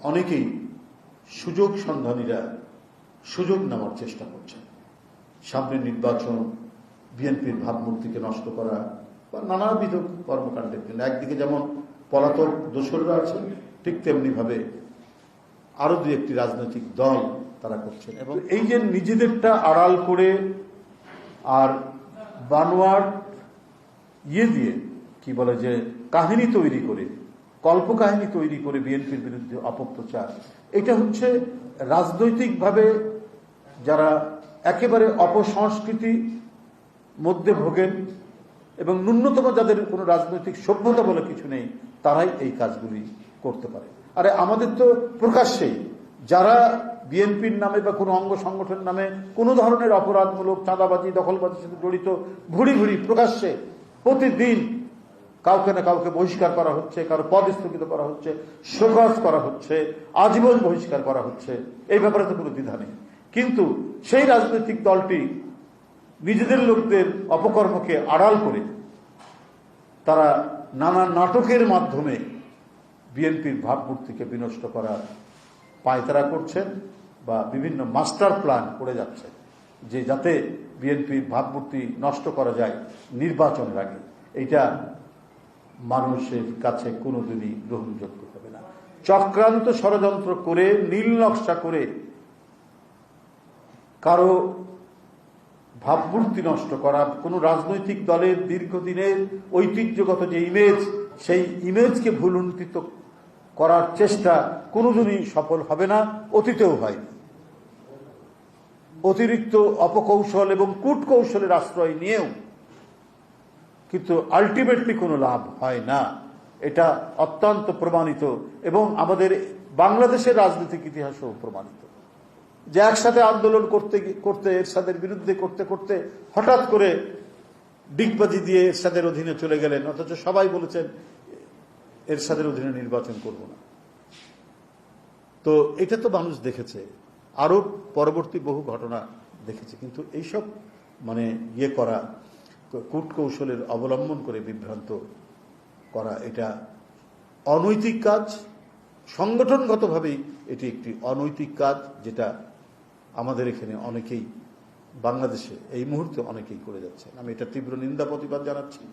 অনেকেই সুযোগ সন্ধানীরা সুযোগ নেওয়ার চেষ্টা করছেন। সামনের নির্বাচন বিএনপির ভাবমূর্তিকে নষ্ট করা বা নানাবিধ কর্মকাণ্ডের জন্য। একদিকে যেমন পলাতক দোসররা আছেন ঠিক তেমনি ভাবে আরও দুই একটি রাজনৈতিক দল তারা করছেন। এবং এই যে নিজেদেরটা আড়াল করে আর বানোয়ার ইয়ে দিয়ে কি বলে যে কাহিনী তৈরি করে কল্পকাহিনী তৈরি করে বিএনপির বিরুদ্ধে অপপ্রচার। এটা হচ্ছে রাজনৈতিকভাবে যারা একেবারে অপসংস্কৃতি মধ্যে ভোগেন এবং ন্যূনতম যাদের কোনো রাজনৈতিক সভ্যতা বলে কিছু নেই, তারাই এই কাজগুলি করতে পারে। আরে আমাদের তো প্রকাশ্যেই যারা বিএনপির নামে বা কোনো অঙ্গ সংগঠন নামে কোনো ধরনের অপরাধমূলক চাঁদাবাজি দখলবাজির সাথে জড়িত ঘুরি ঘুরি প্রকাশ্যে প্রতিদিন কাউকে না কাউকে বহিষ্কার করা হচ্ছে, কারও পদ স্থগিত করা হচ্ছে শোকজ করা হচ্ছে, আজীবন বহিষ্কার করা হচ্ছে, এই ব্যাপারে তো কোনো দ্বিধা নেই। কিন্তু সেই রাজনৈতিক দলটি নিজেদের লোকদের অপকর্মকে আড়াল করে তারা নানা নাটকের মাধ্যমে বিএনপির ভাবমূর্তিকে বিনষ্ট করার পায়তারা করছেন বা বিভিন্ন মাস্টার প্ল্যান করে যাচ্ছে যে যাতে বিএনপির ভাবমূর্তি নষ্ট করা যায় নির্বাচনের আগে। এইটা মানুষের কাছে কোনোদিনই গ্রহণযোগ্য হবে না। চক্রান্ত ষড়যন্ত্র করে, নীল নকশা করে কারও ভাবমূর্তি নষ্ট করা, কোনো রাজনৈতিক দলের দীর্ঘদিনের ঐতিহ্যগত যে ইমেজ সেই ইমেজকে ভুলুন্ঠিত করার চেষ্টা কোনোদিনই সফল হবে না, অতীতেও হয়। অতিরিক্ত অপকৌশল এবং কূটকৌশলের আশ্রয় নিয়েও কিন্তু আলটিমেটলি কোনো লাভ হয় না। এটা অত্যন্ত প্রমাণিত এবং আমাদের বাংলাদেশের রাজনৈতিক ইতিহাসও প্রমাণিত। যে একসাথে আন্দোলন করতে করতে এরশাদের বিরুদ্ধে করতে করতে হঠাৎ করে ডিগবাজি দিয়ে এরশাদের অধীনে চলে গেলেন, অথচ সবাই বলেছেন, এরশাদের অধীনে নির্বাচন করব না। তো এটা তো মানুষ দেখেছে। আরও পরবর্তী বহু ঘটনা দেখেছে। কিন্তু এইসব মানে ইয়ে করা কূট কৌশলের অবলম্বন করে বিভ্রান্ত করা এটা অনৈতিক কাজ। সংগঠনগতভাবেই এটি একটি অনৈতিক কাজ যেটা আমাদের এখানে অনেকেই বাংলাদেশে এই মুহূর্তে অনেকেই করে যাচ্ছেন। আমি এটা তীব্র নিন্দা প্রতিবাদ জানাচ্ছি।